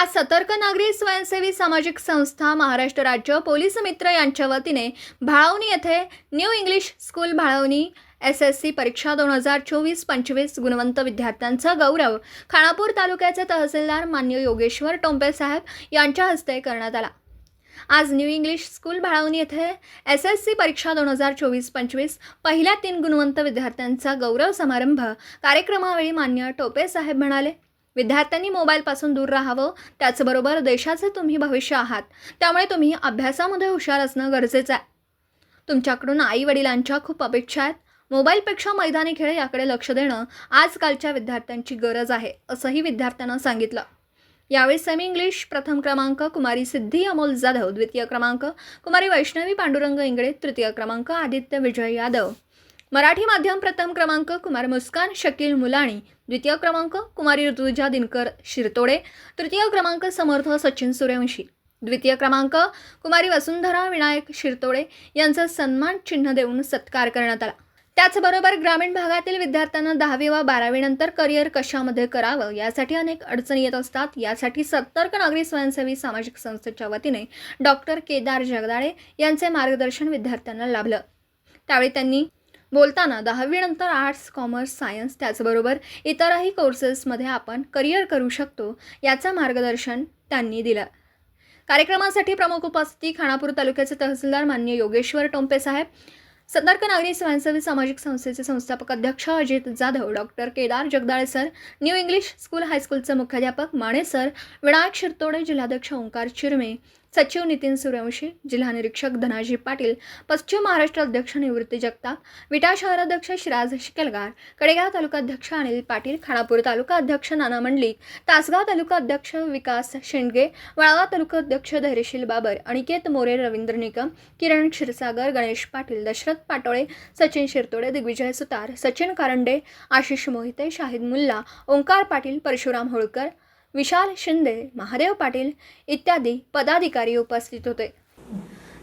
आज सतर्क नागरी स्वयंसेवी सामाजिक संस्था महाराष्ट्र राज्य पोलीस मित्र यांच्या वतीने भाळवणी येथे new English school Bhalwani S S C परीक्षा दोन हजार चोवीस पंचवीस गुणवंत विद्यार्थ्यांचा गौरव खानापूर तालुक्याचे तहसीलदार मान्य योगेश्वर टोंपे साहेब यांच्या हस्ते करण्यात आला. आज न्यू इंग्लिश स्कूल भाळवणी येथे एस एस सी परीक्षा दोन हजार चोवीस पंचवीस पहिल्या तीन गुणवंत विद्यार्थ्यांचा गौरव समारंभ कार्यक्रमावेळी मान्य टोपे साहेब म्हणाले. विद्यार्थ्यांनी मोबाईलपासून दूर राहावं त्याचबरोबर देशाचे तुम्ही भविष्य आहात. त्यामुळे तुम्ही अभ्यासामध्ये हुशार असणं गरजेचं आहे. तुमच्याकडून आई वडिलांच्या खूप अपेक्षा आहेत. मोबाईलपेक्षा मैदानी खेळ याकडे लक्ष देणं आजकालच्या विद्यार्थ्यांची गरज आहे असंही विद्यार्थ्यांना सांगितलं. यावेळी सेमी इंग्लिश प्रथम क्रमांक कुमारी सिद्धी अमोल जाधव द्वितीय क्रमांक कुमारी वैष्णवी पांडुरंग इंगळे तृतीय क्रमांक आदित्य विजय यादव. मराठी माध्यम प्रथम क्रमांक कुमार मुस्कान शकील मुलाणी. द्वितीय क्रमांक कुमारी ऋतुजा दिनकर शिरतोडे. तृतीय क्रमांक समर्थ सचिन सूर्यवंशी. द्वितीय क्रमांक कुमारी वसुंधरा विनायक शिरतोडे यांचा सन्मान चिन्ह देऊन सत्कार करण्यात आला. त्याचबरोबर ग्रामीण भागातील विद्यार्थ्यांना दहावी व बारावीनंतर करिअर कशामध्ये करावं यासाठी अनेक अडचणी येत असतात. यासाठी सतर्क नागरी स्वयंसेवी सामाजिक संस्थेच्या वतीने डॉक्टर केदार जगदाळे यांचे मार्गदर्शन विद्यार्थ्यांना लाभलं. त्यावेळी त्यांनी बोलताना दहावीनंतर आर्ट्स कॉमर्स सायन्स त्याचबरोबर इतरही कोर्सेसमध्ये आपण करिअर करू शकतो याचं मार्गदर्शन त्यांनी दिलं. कार्यक्रमासाठी प्रमुख उपस्थिती खानापूर तालुक्याचे तहसीलदार मान्य योगेश्वर टोंपे साहेब सतर्क नागरी स्वयंसेवी सामाजिक संस्थेचे संस्थापक अध्यक्ष Ajit Jadhav doctor Kedar Jagdale sir new English school हायस्कूलचे मुख्याध्यापक माने सर विनायक शिरतोडे जिल्हाध्यक्ष ओंकार चिरमे सचिव नितीन सूर्यवंशी जिल्हा निरीक्षक धनाजी पाटील पश्चिम महाराष्ट्र अध्यक्ष निवृत्ती जगताप विटा शहराध्यक्ष शिराज शिकलगार कडेगाव तालुका अध्यक्ष अनिल पाटील खानापूर तालुका अध्यक्ष नाना मंडलिक तासगाव तालुका अध्यक्ष विकास शेंडगे वळावा तालुका अध्यक्ष धैर्यशील बाबर अनिकेत मोरे रवींद्र निकम किरण क्षीरसागर गणेश पाटील दशरथ पाटोळे सचिन शिरतोडे दिग्विजय सुतार सचिन कारंडे आशिष मोहिते शाहिद मुल्ला ओंकार पाटील परशुराम होळकर विशाल शिंदे महादेव पाटील इत्यादी पदाधिकारी उपस्थित होते.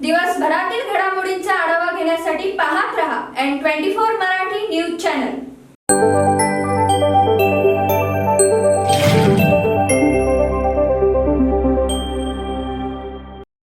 दिवसभरातील घडामोडींचा आढावा घेण्यासाठी पाहत रहा N twenty four Marathi news channel